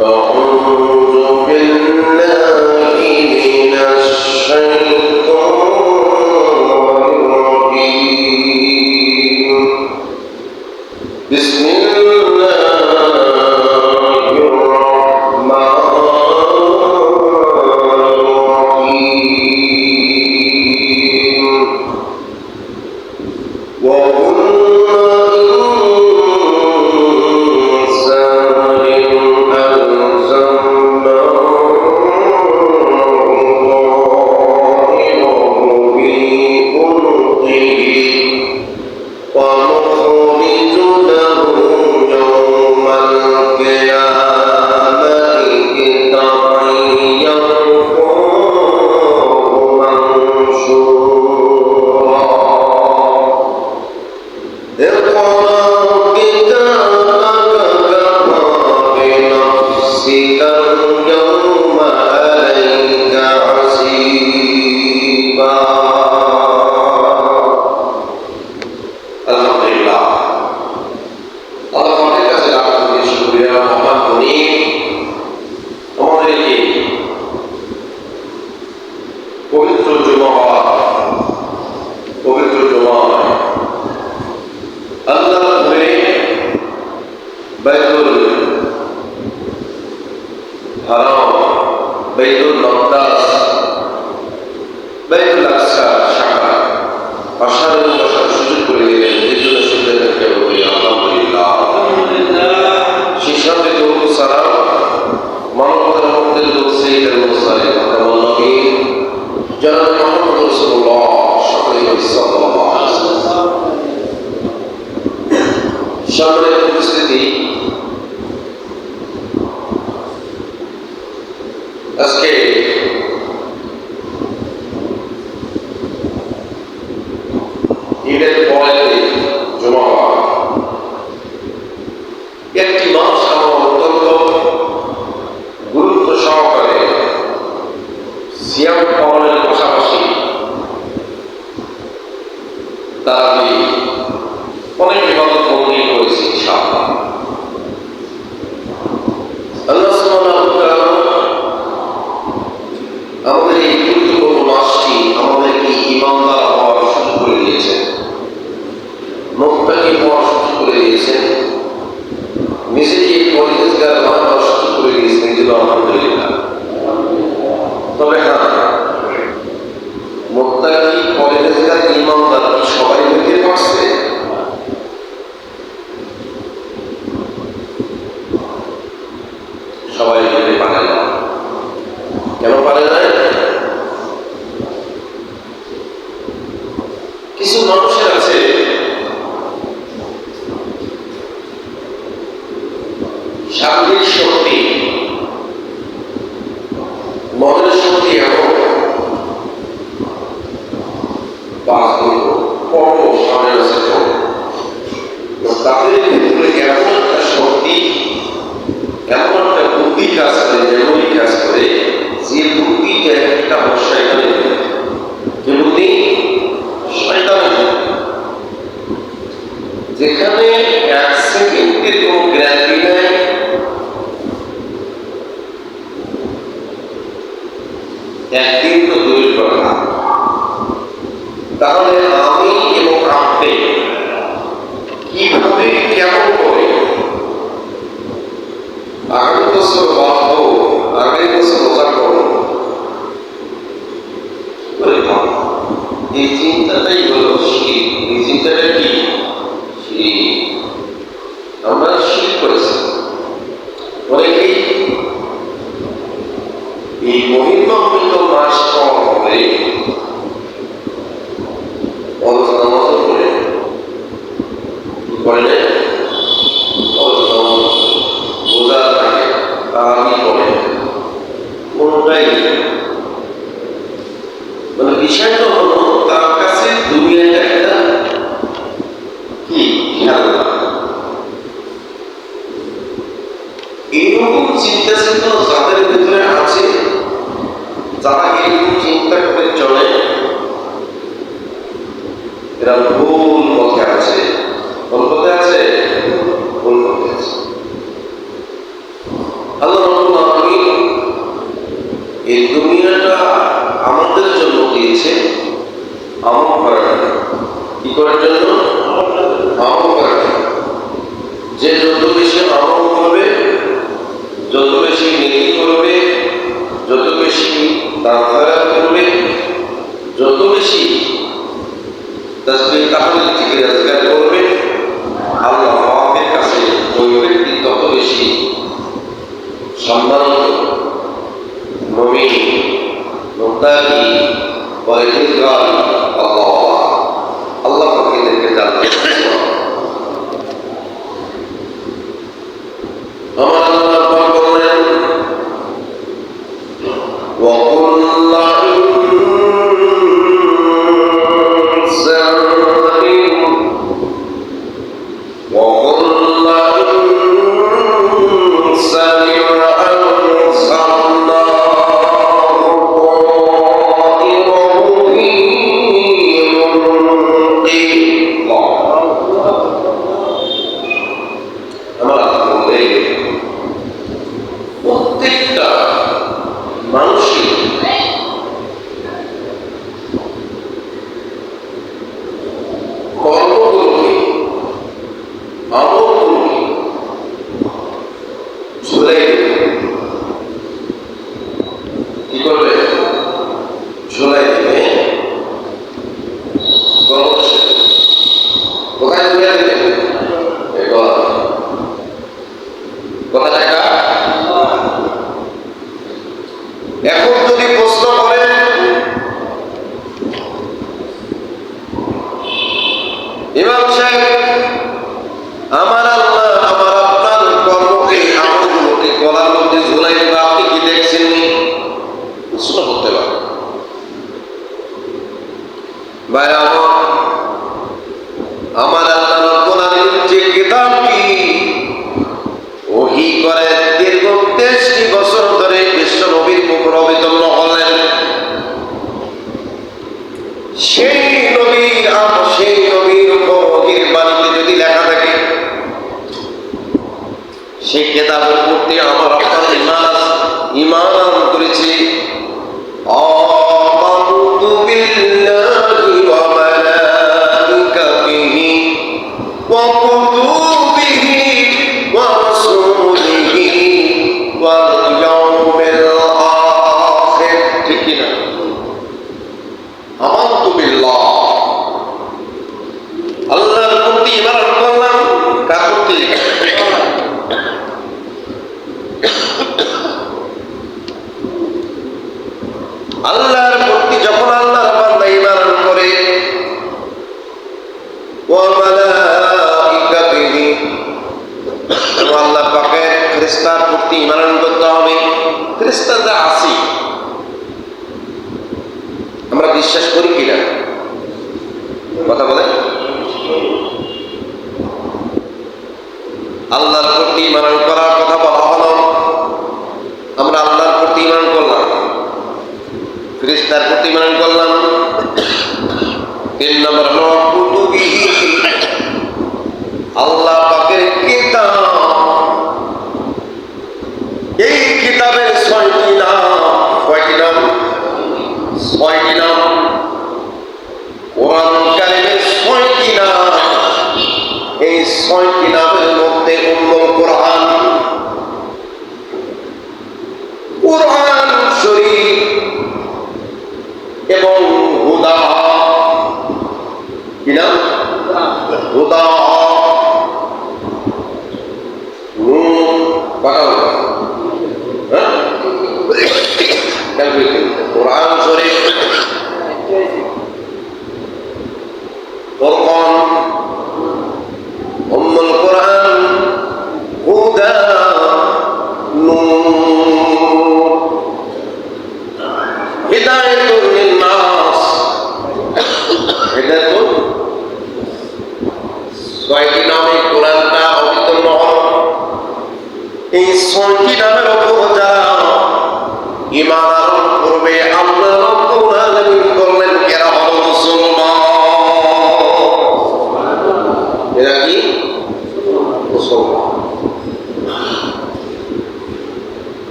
فأعوذ بالله من الشيطان অনেকেই এই মহিমান্বিত মাস পাওয়া হবে অবস্থা মতো করে করে কি করার জন্য? অহম করার জন্য। যে যত বেশি অহম foco প্রতি করলাম। ফিরিস্তার প্রতিমান করলাম। তিন নম্বর হল আল্লাহ পাকের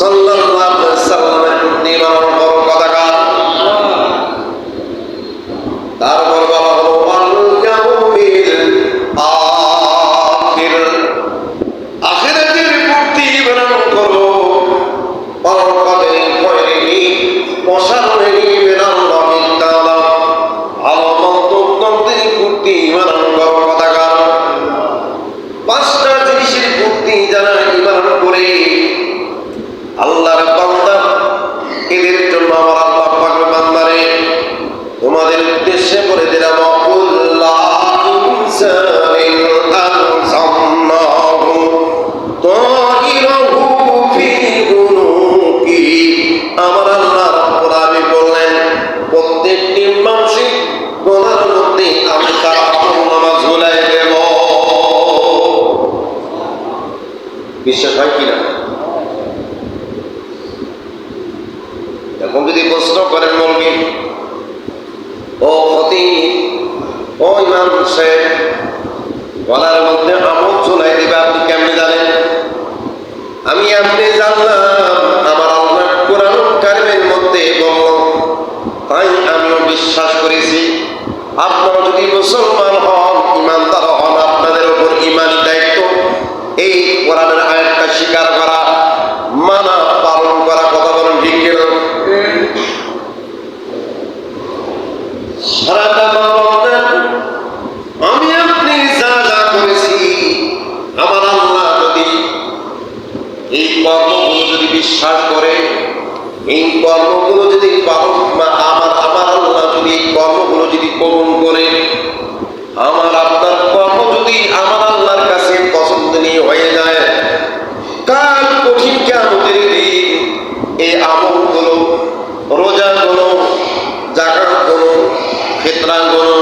সাল্লাল্লাহু বিশ্বাস হয় কিনা? এখন যদি প্রশ্ন করেন মৌলী ও ফতি ও ইমাম হুসেন, গলার মধ্যে আমল চলাই দেবে, আপনি কেমনে জানেন? আমি আপনি জানলাম, আমার আল্লাহ কোরআন কারিমের মধ্যে বলল, তাই আমিও বিশ্বাস করেছি। আপনারা যদি মুসলমান হন, ইমানদার হন, আপনাদের উপর ইমানি দায়িত্ব এই কোরআনের আয়াতটা স্বীকার করা, মানা, পালন করা, কথা বলেন ঠিক কেন? সারাটা আমি আপনি যা যা করেছি, আমার যদি এই কর্মগুলো যদি বিশ্বাস করে, এই কর্মগুলো যদি যদি এই কর্মগুলো যদি আমার আপনার আমলগুলো রোজাগুলো জাকাতগুলো ফিতরাগুলো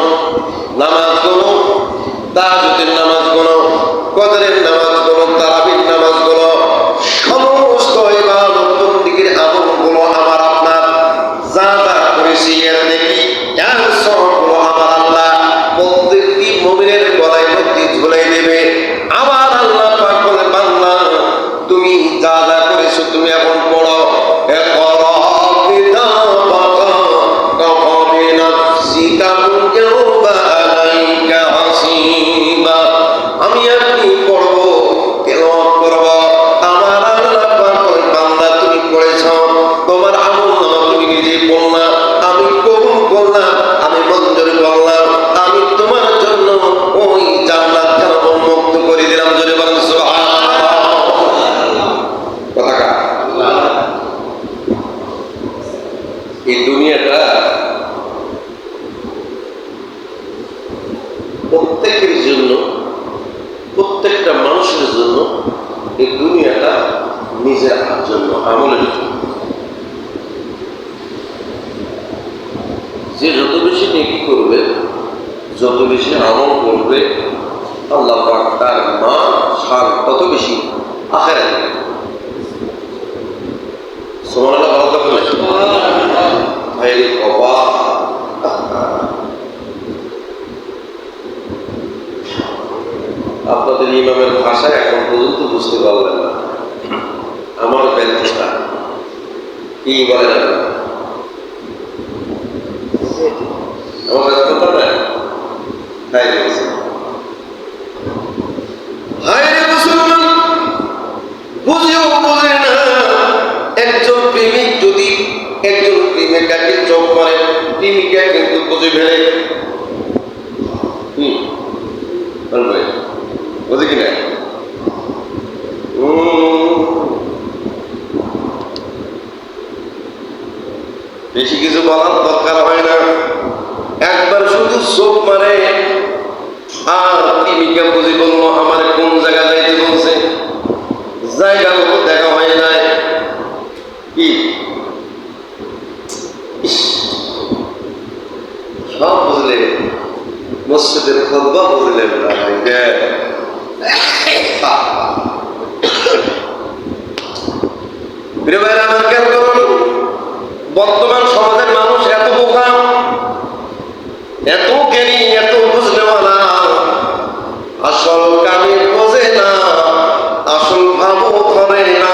নামাজগুলো তাহাজুদ্দিন সীতাপুর বেশি কিছু বলার দরকার হয় না। একবার শুধু চোখ মারে, আর তিমিকা বুঝি বলল, আমার কোন জায়গা যাইতে বলছে? জায়গা দেখা হয় নাই। কি? সব বুঝলেন। মসজিদের খদ্বা বুঝলেন না প্রিয় আমার কেন বর্তমান সমাজের মানুষ এত বোকা, এত জ্ঞানী, এত বুঝলেওয়ালা আসল কামে বোঝে না, আসল ভাবো করে না।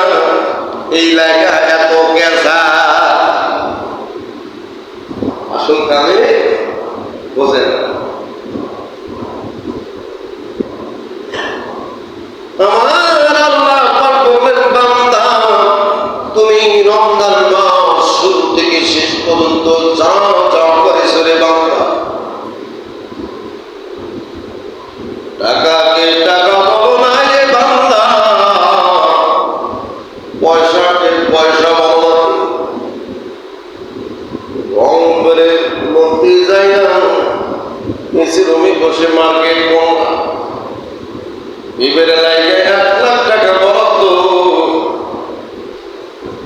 এই লেখা এত গেছা আসল কামে বোঝে না। আমার আল্লাহ বললেন, বান্দা, তুমি রমজান সে মার্কেট কম না বিবের এক লাখ টাকা বরাদ্দ।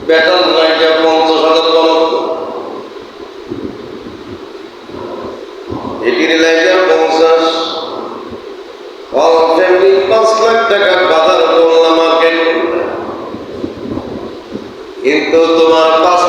বেটার লাইকা পঞ্চাশ হাজার বরাদ্দ। এটির এলাকা পঞ্চাশ। পাঁচ লাখ টাকা বাজার করলাম মার্কেট কিন্তু তোমার পাঁচ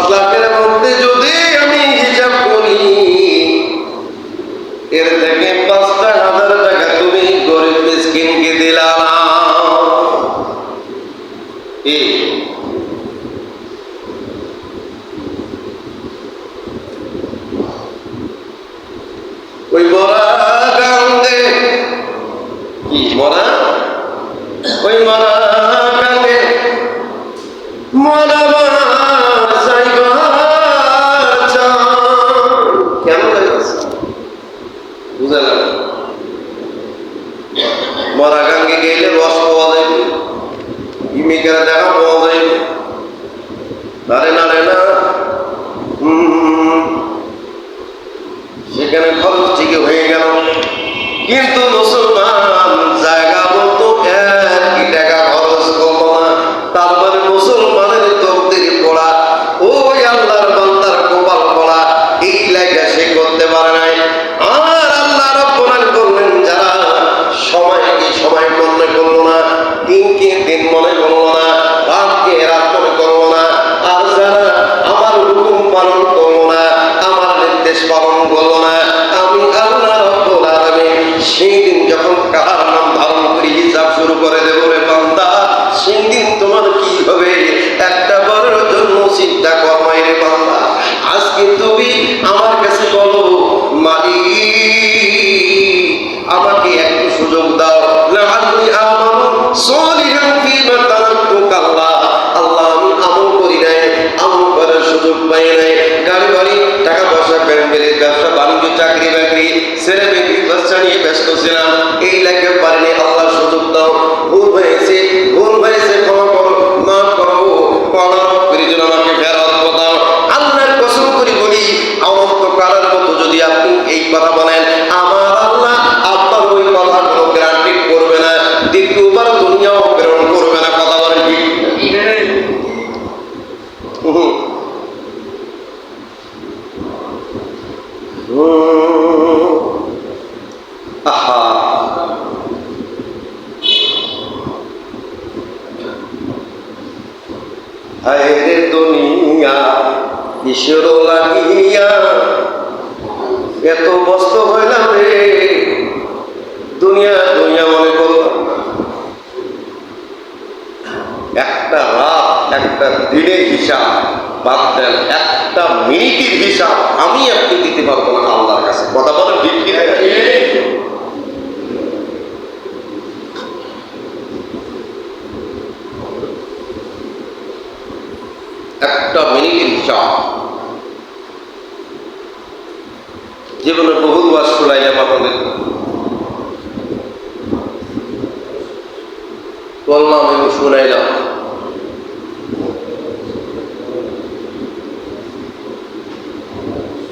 Y entonces এত ব্যস্ত হইলাম রে। দুনিয়া দুনিয়া মনে করলাম একটা রাত, একটা দিনের হিসাব, বাদ দেন, একটা মিনিটের হিসাব আমি আপনি দিতে পারব না আল্লাহর কাছে। কথা বলেন ঠিক কিনা একটা মিনিটের হিসাব। এবং শুনাইলাম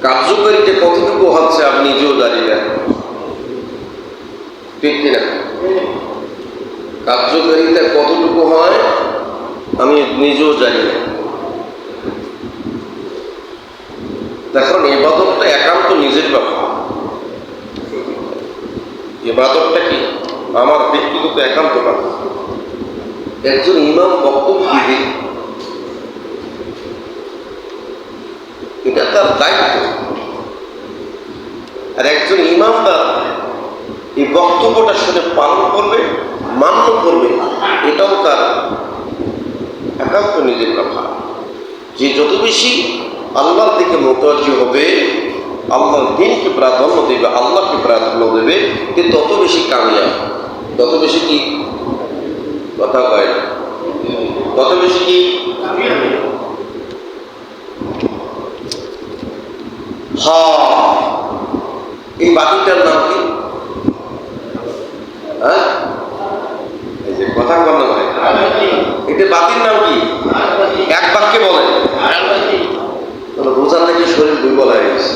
কার্যকারিতা কতটুকু হচ্ছে আপনি নিজেও দাঁড়িয়ে রাখেন ঠিক কিনা? কার্যকারিতা কতটুকু হয় আমি নিজেও জানি না। দেখুন, এবাদতটা একান্ত নিজের ব্যাপার। এবাদতটা কি? আমার ব্যক্তিগত একান্ত ব্যাপার। একজন ইমাম বক্তব্য দিবে এটা তার দায়িত্ব। আর একজন ইমামদার এই বক্তব্যটা শুনে পালন করবে, মান্য করবে, এটাও তার একান্ত নিজের ব্যাপার যে যত বেশি আল্লাহর দিকে মোতাজি হবে, আল্লাহর দিনকে প্রাধান্য দেবে, আল্লাহকে প্রাধান্য দেবে, সে তত বেশি কামিয়াব। তত বেশি কি? কথা কয়। না তত বেশি কি? হ্যাঁ এই বাতিটার নাম কি? হ্যাঁ? এই যে কথা এটা বাতির নাম কি? এক বাক্যে বলে। রোজার নাকি শরীর দুর্বল হয়ে গেছে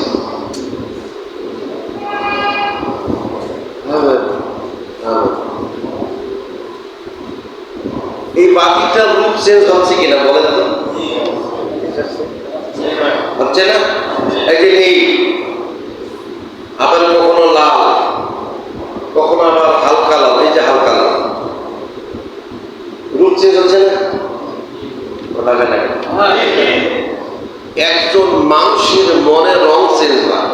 হ্যাঁ ভাই, হ্যাঁ ভাই। এই চেঞ্জ হচ্ছে কিনা বলেন তো? হচ্ছে না? যে এই আবার কখনো লাল, কখনো আবার হালকা লাল, এই যে হালকা লাল। রূপ চেঞ্জ হচ্ছে না? ওটাকে না একজন মানুষের মনের রং চেঞ্জ হয়।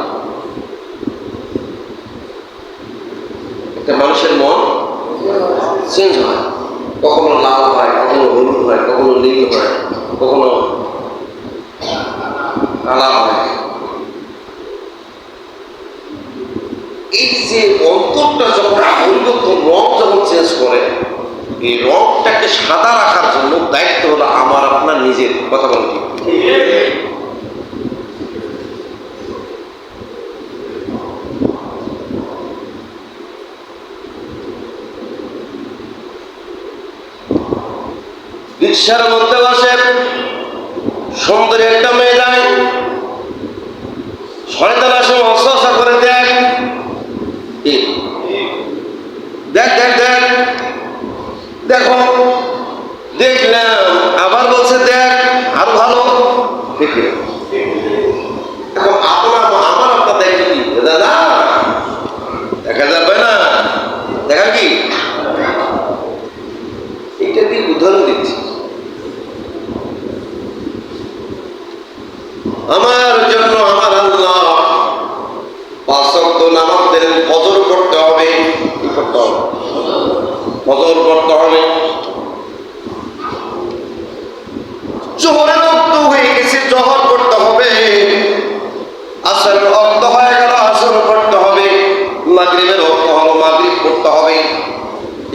একটা মানুষের মন চেঞ্জ হয়। কখনো লাল হয়, কখনো হলুদ হয়, কখনো নীল হয়, কখনো কালা হয়। এই যে অন্তরটা যখন পরিবর্তন রং যখন চেঞ্জ করে, এই রংটাকে সাদা রাখার জন্য দায়িত্ব হলো আমার, আপনার, নিজের। কথা বলেন রিক্সার মধ্যে বসে। সুন্দর একটা মেয়ে যায় শয়তান আসে অসহসা করে দেখ দেখ দেখ দেখ। দেখো, দেখলাম। আবার বলছে, দেখ, আরও ভালো। দেখি এখন আপনার আমার আপনার দেখে দাদা দেখা যাবে না দেখা কি এটা দিয়ে উদাহরণ দিচ্ছি আমার জন্য আমার আল্লাহ পাঁচক্ত নামাজ দিলেন ফজর করতে হবে কি করতে হবে ফজর করতে হবে জোহরের রক্ত হয়ে গেছে জহর করতে হবে আসরের রক্ত হয়ে গেল আসর করতে হবে মাগরিবের রক্ত হলো মাগরিব করতে হবে।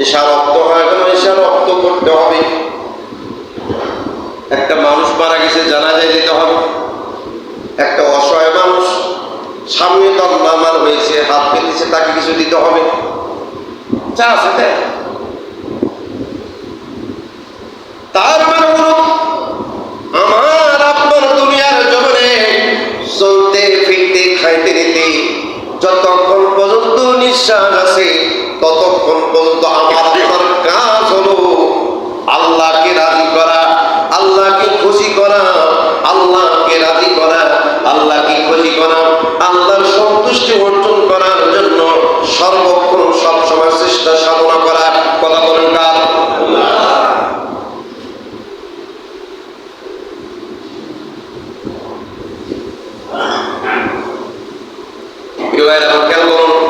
এসা রক্ত হয়ে গেল এসা রক্ত করতে হবে। একটা মানুষ মারা গেছে, জানাজায় দিতে হবে। একটা অসহায় মানুষ সামনে দন্দামার হয়েছে, হাত পেতেছে তাকে কিছু দিতে হবে। চা আছে দেখ। তার মানে আমার আপনার দুনিয়ার চলতে, ফিরতে, খাইতে, নিতে, যতক্ষণ পর্যন্ত নিঃশ্বাস আছে ততক্ষণ পর্যন্ত আমার আপনার কাজ হলো আল্লাহকে রাজি করা, আল্লাহকে খুশি করা, আল্লাহকে রাজি করা, আল্লাহকে খুশি করা, আল্লাহর সন্তুষ্টি অর্জন করার জন্য সর্বক্ষণ সবসময় চেষ্টা সাধনা করা কথা বলেন কার খেয়াল করুন।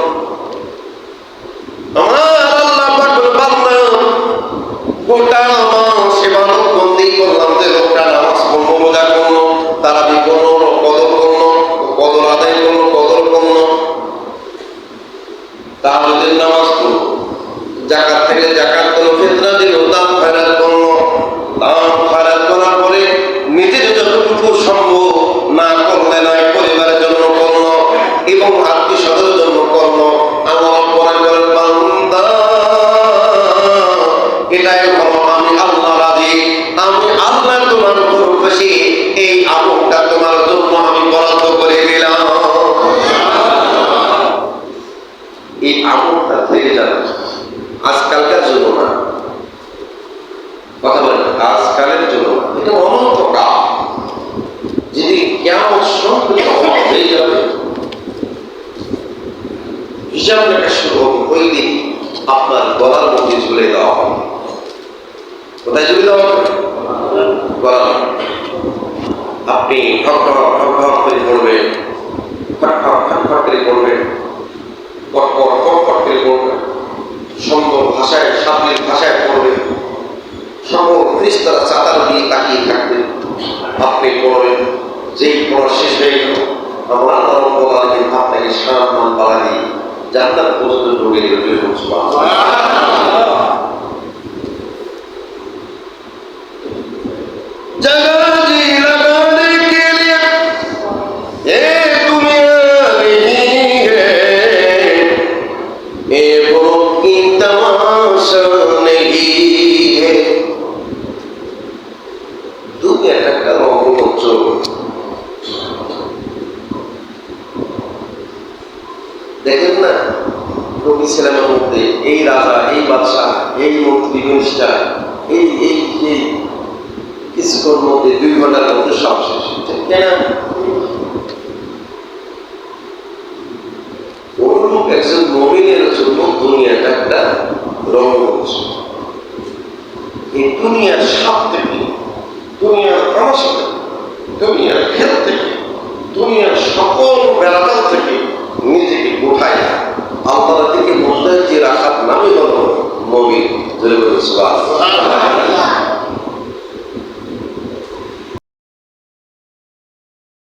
আমার আল্লাহ পাকের বান্দা, গোটা হিসাব লেখা শুরু হবে ওই দিন আপনার গলার মধ্যে ঝুলে দেওয়া হবে। কোথায় ঝুলে দেওয়া হবে? আপনি ঠক ঠক ঠক করে পড়বেন খট খট করে পড়বেন কট কট কট কট করে পড়বেন। সুন্দর ভাষায়, সাবলীল ভাষায় পড়বেন। সকল চাতার দিয়ে তাকিয়ে থাকবেন। আপনি পড়বেন, যেই পড়া শেষ হয়ে গেল আমরা আল্লাহ আপনাকে সম্মান বাড়া দিয়ে জান্নাত পর্যন্ত ঢুকে জয় সুবহানাল্লাহ নবী ছেলেমের মধ্যে এই রাজা, এই বাদশাহ, এই মন্ত্রী মিনিস্টার এই এই এই কিছুক্ষণ মধ্যে দুই ঘণ্টার মধ্যে সব শেষ। কেন? অনুরূপ একজন নবীনের জন্য দুনিয়াটা একটা রঙ্গমঞ্চ। এই দুনিয়ার সাপ